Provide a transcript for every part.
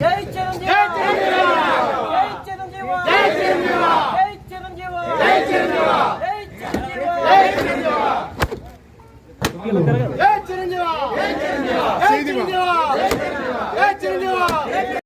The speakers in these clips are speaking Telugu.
జై చిరంజీవి! జై చిరంజీవి! జై చిరంజీవి! జై చిరంజీవి! జై చిరంజీవి! జై చిరంజీవి! జై చిరంజీవి! జై చిరంజీవి! జై చిరంజీవి జై చిరంజీవి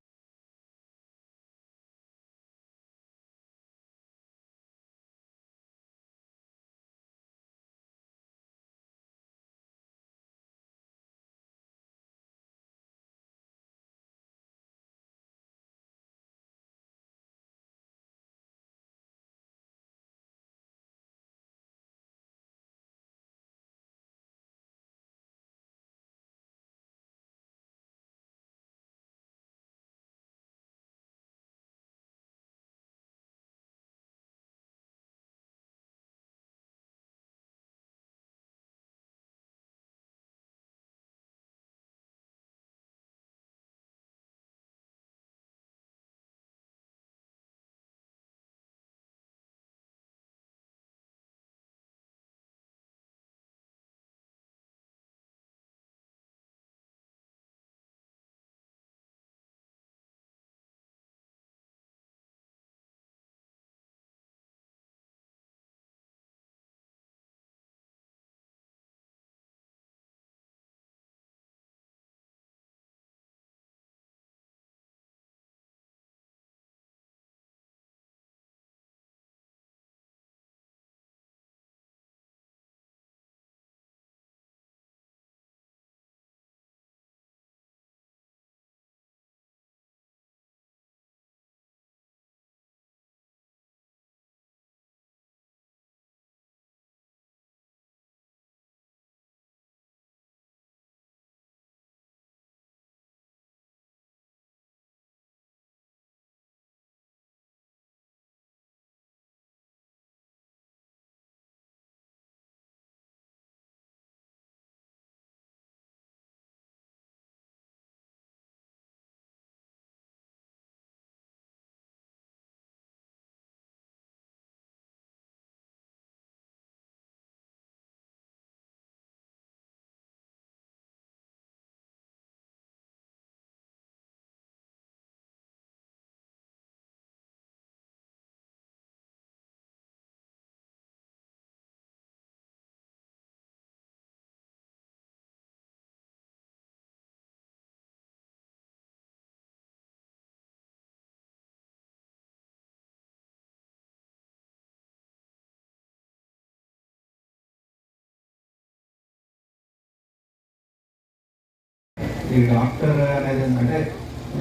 ఈ డాక్టర్ అనేది ఏంటంటే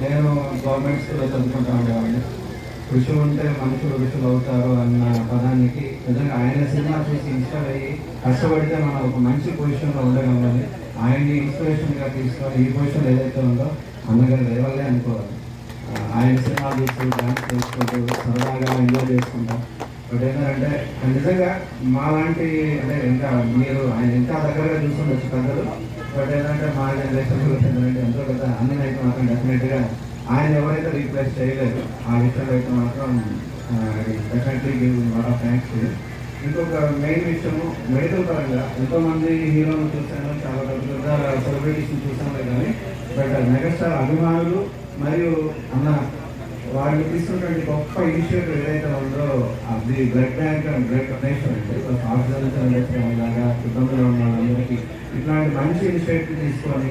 నేను గవర్నమెంట్ స్కూల్లో చదువుకుంటా ఉండేవాడిని. ఋషులు ఉంటే మనుషులు ఋషులు అవుతారు అన్న పదానికి నిజంగా ఆయన సినిమా చూసి ఇన్స్పైర్ అయ్యి కష్టపడితే మనం ఒక మంచి పొజిషన్లో ఉండగలమని ఆయన్ని ఇన్స్పిరేషన్గా తీసుకొని ఈ పొజిషన్ ఏదైతే ఉందో అన్నగారి దయవల్లే అనుకోవాలి. ఆయన సినిమా చూస్తూ డాన్స్ చేసుకుంటూ సరదాగా ఎంజాయ్ చేసుకుంటాం. బట్ ఏంటంటే నిజంగా మాలాంటి అంటే ఇంకా మీరు ఆయన ఇంకా దగ్గరగా చూస్తుండొచ్చు పెద్దలు. బట్ ఏంటంటే మా జనరేషన్ ఏంటంటే ఎంతో పెద్ద అన్నయ్య అయితే మాత్రం డెఫినెట్గా ఆయన ఎవరైతే రీప్లేస్ చేయలేదు ఆ విషయంలో అయితే మాత్రం definitely give lot of thanks ఇంకొక మెయిన్ విషయము మెడికల్ పరంగా ఎంతో మంది హీరోలు చూసాను చాలా పెద్ద సెలబ్రిటీస్ని చూసాను కానీ బట్ మెగాస్టార్ అభిమానులు మరియు అన్న వాళ్ళు తీసుకున్నటువంటి గొప్ప ఇనిషియేటివ్ ఏదైతే ఉందో అది blood bank and blood donation అంటే ఆక్సిజన్ జనరేషన్ లాగా ఇబ్బందులు ఉన్న వాళ్ళందరికీ ఇట్లాంటి మంచి ఇనిషియేటివ్ తీసుకొని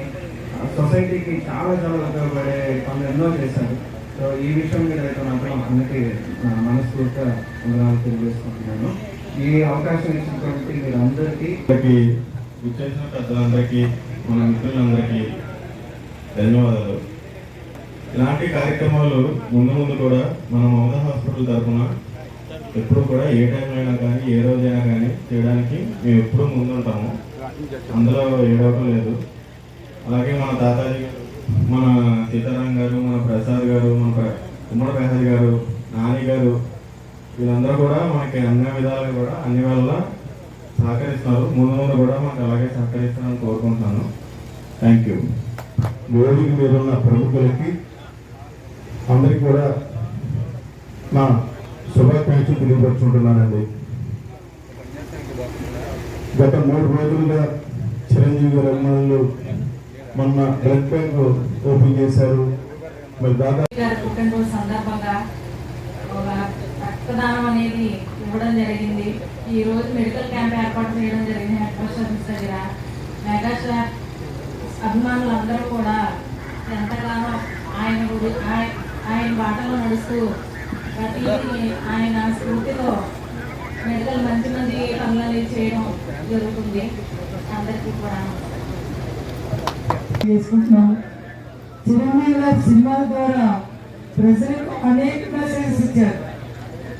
సొసైటీకి చాలా చాలా ఉపయోగపడే పనులు ఎన్నో చేశారు. సో ఈ విషయం మీద అయితే మాత్రం అందరికీ మనస్ఫూర్తిగా వందనాలు తెలియజేసుకుంటున్నాను. ఈ అవకాశం ఇచ్చినటువంటి మీరు అందరికీ అందరికీ విచ్చేసిన పెద్దలందరికీ మన మిత్రులందరికీ ధన్యవాదాలు. ఇలాంటి కార్యక్రమాలు ముందు ముందు కూడా మన మమతా హాస్పిటల్ తరఫున ఎప్పుడు కూడా ఏ టైంలో అయినా కానీ ఏ రోజైనా కానీ చేయడానికి మేము ఎప్పుడూ ముందుంటాము. అందులో ఏడవటం లేదు. అలాగే మన తాతాజీ గారు మన సీతారాం గారు మన ప్రసాద్ గారు మన ఉమ్మడి ప్రసాద్ గారు నాని గారు వీళ్ళందరూ కూడా మనకి అన్ని విధాలుగా కూడా అన్ని వల్ల సహకరిస్తున్నారు. ముందు ముందు కూడా మనకు అలాగే సహకరిస్తారని కోరుకుంటున్నాను. థ్యాంక్ యూ వేదిక మీద ఉన్న ప్రముఖులకి అందరికీ కూడా నా శుభాకాంక్షలు తెలియపరుచుకుంటున్నానండి. గత మూడు రోజులుగా చిరంజీవి గారి అభిమానులు మొన్న బ్లడ్ బ్యాంక్ ఓపెన్ చేశారు. మరి దాదాపు పుట్టినరోజు సందర్భంగా ఒక రక్తదానం అనేది ఇవ్వడం జరిగింది. ఈ రోజు మెడికల్ క్యాంప్ ఏర్పాటు చేయడం జరిగింది. హెడ్ పోస్ట్ ఆఫీస్ దగ్గర మెగాస్టార్ అభిమానులందరూ కూడా ఎంతగానో ఆయన ఆయన బాటలో నడుస్తూ ప్రతి ఆయన స్ఫూర్తితో మెడికల్ మంచి మంచి పనులు చేయడం జరుగుతుంది. అందరికీ కూడా. చేసుకుంటున్నాం చిరంజీవి గారి సినిమా ద్వారా ప్రజలకు అనేక మెసేజెస్ ఇచ్చారు.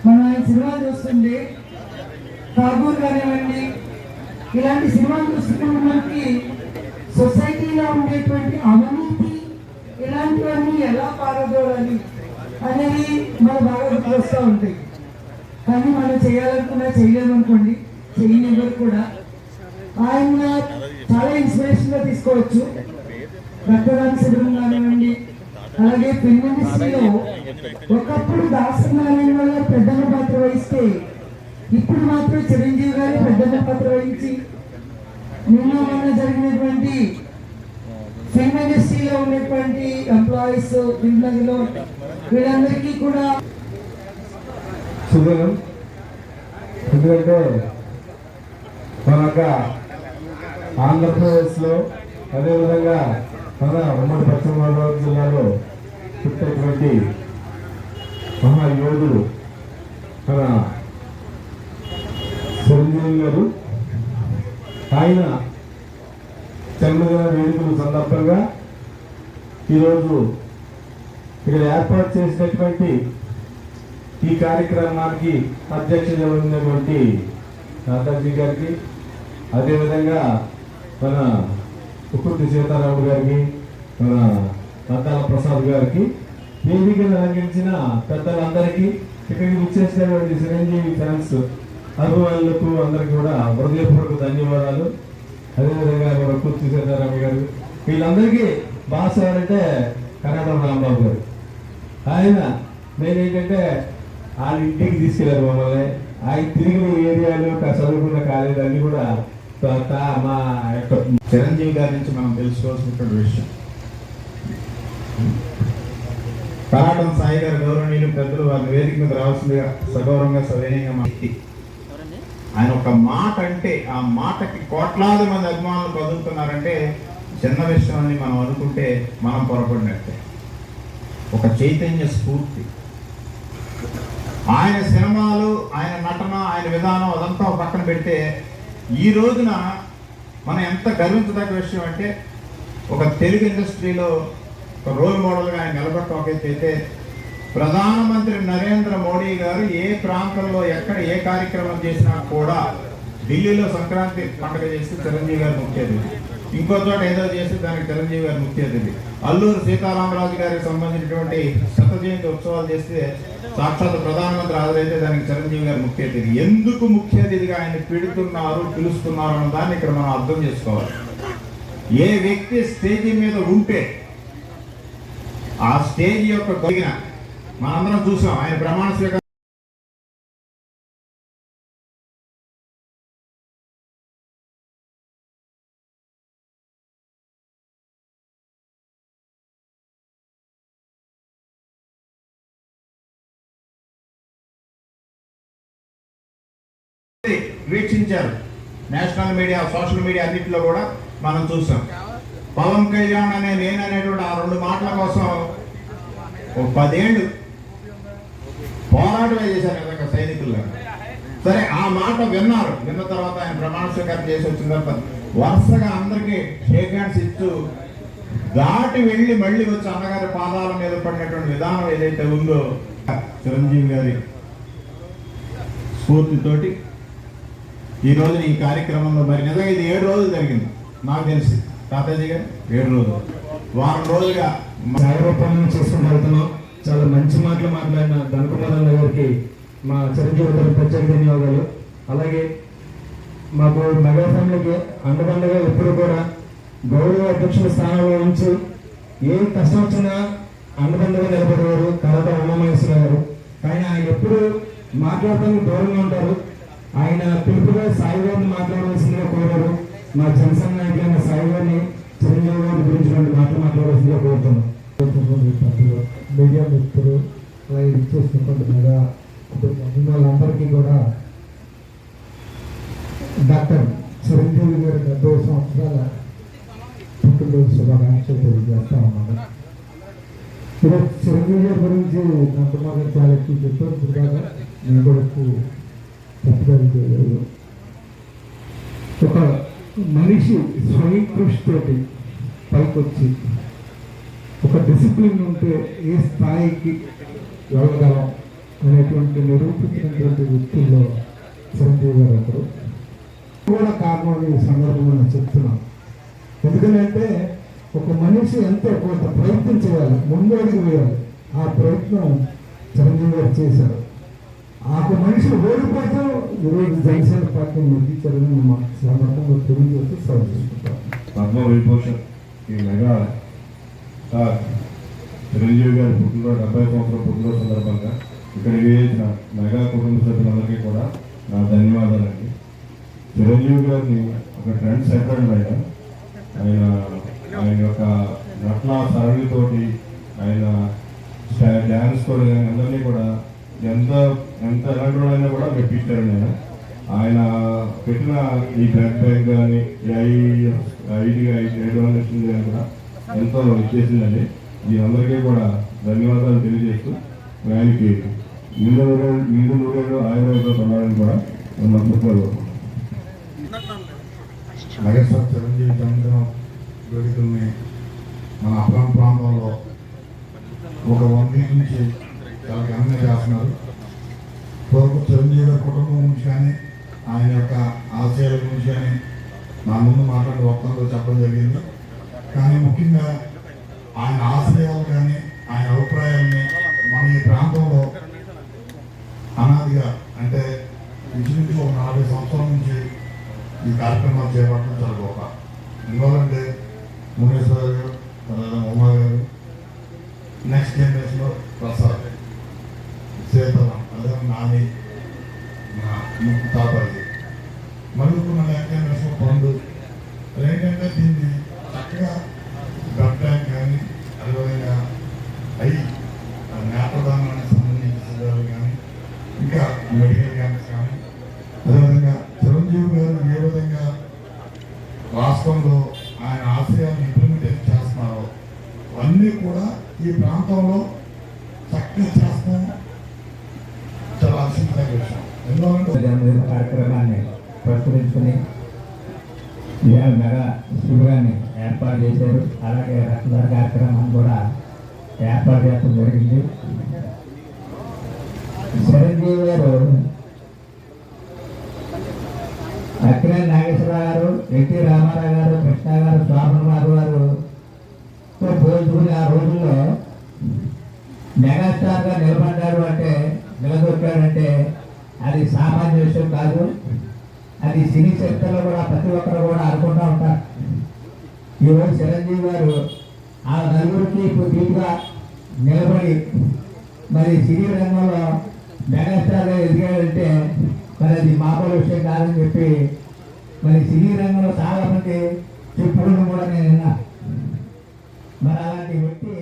మనం ఆయన సినిమా చూస్తుంటే ఠాగూర్ కానివ్వండి ఇలాంటి సినిమాలు చూస్తున్నప్పుడు మనకి సొసైటీలో ఉండేటువంటి అవినీతి ఇలాంటివన్నీ ఎలా పారదోడాలి అనేది మన బాగా గుర్తొస్తూ ఉంటాయి. కానీ మనం చేయాలనుకున్నా చేయలేమనుకోండి చేయనివ్వరు కూడా. ఆయన చాలా ఇన్స్పిరేషన్గా తీసుకోవచ్చు. రక్తదాన శిబిరం కానివ్వండి అలాగే ఫిల్మ్ ఇండస్ట్రీలో ఒకప్పుడు దాసరి నారాయణ వల్ల పెద్దన్న పాత్ర వహిస్తే ఇప్పుడు మాత్రం చిరంజీవి గారు పెద్దన్న పాత్ర వహించి నిన్న మొన్న జరిగినటువంటి ఫిల్మ్ ఇండస్ట్రీలో ఉన్నటువంటి ఎంప్లాయీస్ వీళ్ళలో వీళ్ళందరికీ కూడా శుభం. ఎందుకంటే మన యొక్క ఆంధ్రప్రదేశ్లో అదేవిధంగా మన ఉమ్మడి పశ్చిమ గోదావరి జిల్లాలో పుట్టినటువంటి మహాయోధుడు మన చిరంజీవి గారు ఆయన జన్మదిన వేడుకల సందర్భంగా ఈరోజు ఇక్కడ ఏర్పాటు చేసినటువంటి ఈ కార్యక్రమానికి అధ్యక్షత ఉన్నటువంటి నాథాజీ గారికి అదేవిధంగా మన ఉప్పుటి సీతారాముడు గారికి మన పద్దాల ప్రసాద్ గారికి వేదికను అలంకరించిన పెద్దలందరికీ ఇక్కడికి వచ్చేసినటువంటి చిరంజీవి ఫ్యాన్స్ అభిమానులకు అందరికీ కూడా హృదయపూర్వక ధన్యవాదాలు. అదేవిధంగా మన కుర్తి సీతారామ గారు వీళ్ళందరికీ భాష ఎవరంటే కర్ణాటక రాంబాబు గారు. ఆయన నేనేంటంటే వాళ్ళ ఇంటికి తీసుకెళ్ళారు మమ్మల్ని. ఆయన తిరిగిన ఏరియాలు చదువుకున్న కాలేజీలు అన్ని కూడా మా యొక్క చిరంజీవి గారి నుంచి మనం తెలుసుకోవాల్సినటువంటి విషయం. కరాటం సాయి గారి గౌరవనీయులు పెద్దలు వారి వేదిక మీద రావాల్సిందిగా సగౌరవంగా సవినయంగా మనకి ఆయన ఒక మాట అంటే ఆ మాటకి కోట్లాది మంది అభిమానులు కదులుతున్నారంటే చిన్న విషయం అని మనం అనుకుంటే మనం పొరపడినట్టే. ఒక చైతన్య స్ఫూర్తి. ఆయన సినిమాలు ఆయన నటన ఆయన విధానం అదంతా పక్కన పెడితే ఈ రోజున మనం ఎంత గర్వించదగ్గ విషయం అంటే ఒక తెలుగు ఇండస్ట్రీలో ఒక రోల్ మోడల్గా ఆయన నిలబెట్టకైతే ప్రధానమంత్రి నరేంద్ర మోడీ గారు ఏ ప్రాంతంలో ఎక్కడ ఏ కార్యక్రమం చేసినా కూడా ఢిల్లీలో సంక్రాంతి పండుగ చేస్తే చిరంజీవి గారు ముఖ్య అతిథి. ఇంకో చోట ఏదో చేసి దానికి చిరంజీవి గారు ముఖ్య అతిథి అల్లూరు సీతారామరాజు గారికి సంబంధించినటువంటి శత జయంతి ఉత్సవాలు చేస్తే సాక్షాత్ ప్రధానమంత్రి హాజరైతే దానికి చిరంజీవి గారు ముఖ్య అతిథి. ఎందుకు ముఖ్య అతిథిగా ఆయన పిడుతున్నారు పిలుస్తున్నారు అన్న దాన్ని ఇక్కడ మనం అర్థం చేసుకోవాలి. ఏ వ్యక్తి స్టేజీ మీద ఉంటే ఆ స్టేజ్ యొక్క కలిగిన మనందరం చూసాం ఆయన ప్రమాణ స్వీకారం వీక్షించారు. నేషనల్ మీడియా సోషల్ మీడియా అన్నింటిలో కూడా మనం చూసాం. పవన్ కళ్యాణ్ అనే నేను అనేటువంటి ఆ రెండు మాటల కోసం ఒక పదేళ్ళు పోరాటమే చేశారు కదా సైనికుల్లో సరే ఆ మాట విన్నారు. విన్న తర్వాత ఆయన ప్రమాణ స్వీకారం చేసి వచ్చిన తర్వాత వరుసగా అందరికీ షేక్ హ్యాండ్స్ ఇస్తూ దాటి వెళ్ళి మళ్ళీ వచ్చి అన్నగారి పాదాల మీద పడినటువంటి విధానం ఏదైతే ఉందో చిరంజీవి గారి స్ఫూర్తితోటి ఈ రోజు ఈ కార్యక్రమంలో మరి నిజంగా ఇది ఏడు రోజులు జరిగింది. నాకు తెలిసి. తాతాజీ గారు ఏడు రోజులు. వారం రోజులుగా సాగరూపం చేసుకుని వెళ్తున్నాం. చాలా మంచి మాటలు మాట్లాడిన ధనకుమార్ గారికి మా చిరంజీవి గారు ప్రత్యేక ధన్యవాదాలు. అలాగే మాకు మెగా ఫ్యామిలీకి అండదండగా ఎప్పుడు కూడా గౌరవ అధ్యక్షుల స్థానంలో ఉంచి ఏ కష్టం వచ్చినా అండదండగా నిలబడేవారు తర్వాత ఉమామహేశ్వర గారు. కానీ ఆయన ఎప్పుడు మాట్లాడటానికి దూరంగా ఉంటారు. ఆయన పిలుపుగా సాయి మాట్లాడవలసిందిగా కోరారు. మా జనసేన నాయకులైన సాయి చిరంజీవి గారి గురించి రెండు మాటలు మాట్లాడవలసిందిగా కోరుతున్నాం. మీడియా మిత్రులు అలాగే ఇచ్చేసినటువంటి మెగా వాళ్ళందరికీ కూడా డాక్టర్ చిరంజీవి గారి డెబ్బై సంవత్సరాల పుట్టినరోజు శుభాకాంక్షలు తెలియజేస్తా ఉన్నాను. ఈరోజు చిరంజీవి గారి గురించి నందమా గారు చాలా ఎక్కువ చెప్పారు. నేను కూడా ఎక్కువ చేయలేదు ఒక మనిషి స్వయం కృషితోటి పైకొచ్చి ఒక డిసిప్లిన్ ఉంటే ఏ స్థాయికి వెళ్ళగలం అనేటువంటి నిరూపించినటువంటి వ్యక్తుల్లో చిరంజీవి గారు ఒకరు. కూడా కారణం అని ఈ నేను చెప్తున్నాను. ఎందుకంటే ఒక మనిషి ఎంతో కొంత ప్రయత్నం చేయాలి ముందు అడుగు వేయాలి ఆ ప్రయత్నం చిరంజీవి గారు చేశారు. ఆ ఒక మనిషి ఓడిపోతూ ఈరోజు జనసేన పార్టీని నెగ్గించారని మా సందర్భంగా తెలియజేస్తూ సెలవు పద్మ విభూషణ్ ఈ మెగా చిరంజీవి గారి పుట్టినరోజు డెబ్బై సంవత్సరం పుట్టినరోజు సందర్భంగా ఇక్కడ వేసిన మెగా కుటుంబ సభ్యులందరికీ కూడా నా ధన్యవాదాలండి. చిరంజీవి గారిని ఒక ట్రెండ్ సెటర్ ఆయన ఆయన ఆయన యొక్క నటన సరళితోటి ఆయన స్టా- డ్యాన్స్ తోటి అందరినీ కూడా ఎంత ఎంత ఎలాంటి వాళ్ళైనా కూడా మెప్పించారండి ఆయన ఆయన పెట్టిన ఈ బ్లడ్ బ్యాంక్ కానీ ఐదు ఐదు ఐడి డొనేషన్ కానీ కూడా ఎంతో ఇచ్చేసిందండి అందరికీ కూడా ధన్యవాదాలు తెలియజేస్తూ ఆయనకి నిండు నూరేళ్ళు నిండు నూరేళ్ళు ఆయుర్వేద కొన్నాడని కూడా మనస్ఫూర్తిగా సార్ చిరంజీవి జన్మదినం వేడుకల్ని మన అప్రాం ప్రాంతంలో ఒక వన్ వీక్ నుంచి చాలా అన్నం చేస్తున్నారు. పూర్వం చిరంజీవి గారి కుటుంబం గురించి కానీ ఆయన యొక్క ఆశయాల గురించి కానీ నా ముందు మాట్లాడే వక్తంలో చెప్పడం జరిగింది. కానీ ముఖ్యంగా ఆయన ఆశయాలు కానీ ఆయన అభిప్రాయాలని మన ఈ ప్రాంతంలో అనాదిగా అంటే ఇంచుమించు ఒక నలభై సంవత్సరాల నుంచి ఈ కార్యక్రమాలు చేపట్టడం చాలా గొప్ప. ఎందువల్లంటే మునేశ్వర గారు తర్వాత ఉమా గారు నెక్స్ట్ జనరేషన్లో ప్రసాద్ సీతారాం అదే నాని నా ముక్కు తాతాజీ మరి ల్యాండ్ మన పండు ఏంటంటే దీన్ని చక్కగా బ్లడ్ బ్యాంక్ కానీ అదేవిధంగా అయి నేత్రదానానికి సంబంధించిన శిబిరాలు కానీ ఇంకా మెడికల్ క్యాంప్స్ కానీ అదేవిధంగా చిరంజీవి గారు ఏ విధంగా రాష్ట్రంలో ఆయన ఆశయాన్ని ఇంప్లిమెంటేషన్ చేస్తున్నారో అన్నీ కూడా ఈ ప్రాంతంలో చక్కగా చేస్తాం చాలా ఆశించిన విషయం ఎందుకంటే కార్యక్రమాన్ని పురస్కరించుకుని ఇవాళ మెగా శిబిరాన్ని ఏర్పాటు చేశారు. అలాగే రక్తదాన కార్యక్రమాన్ని కూడా ఏర్పాటు చేయడం జరిగింది. చిరంజీవి గారు అక్కినే నాగేశ్వరరావు గారు ఎన్టీ రామారావు గారు కృష్ణ గారు స్వామినాథ్ గారు పోల్చుకుని ఆ రోజుల్లో మెగాస్టార్ నిలబడ్డారు అంటే నిలదొక్కాడంటే అది సామాన్య విషయం కాదు. అది సినీ చరిత్రలో కూడా ప్రతి ఒక్కరు కూడా అనుకుంటూ ఉంటారు. ఈరోజు చిరంజీవి గారు ఆ నలుగురికి ఇప్పుడు దీటుగా నిలబడి మరి సినీ రంగంలో మెగాస్టార్గా ఎదిగాడంటే మరి అది మామూలు విషయం కాదని చెప్పి మరి సినీ రంగంలో చాలా మంది చెప్పుకోవడం కూడా నేను విన్నా. మరి అలాంటి వ్యక్తి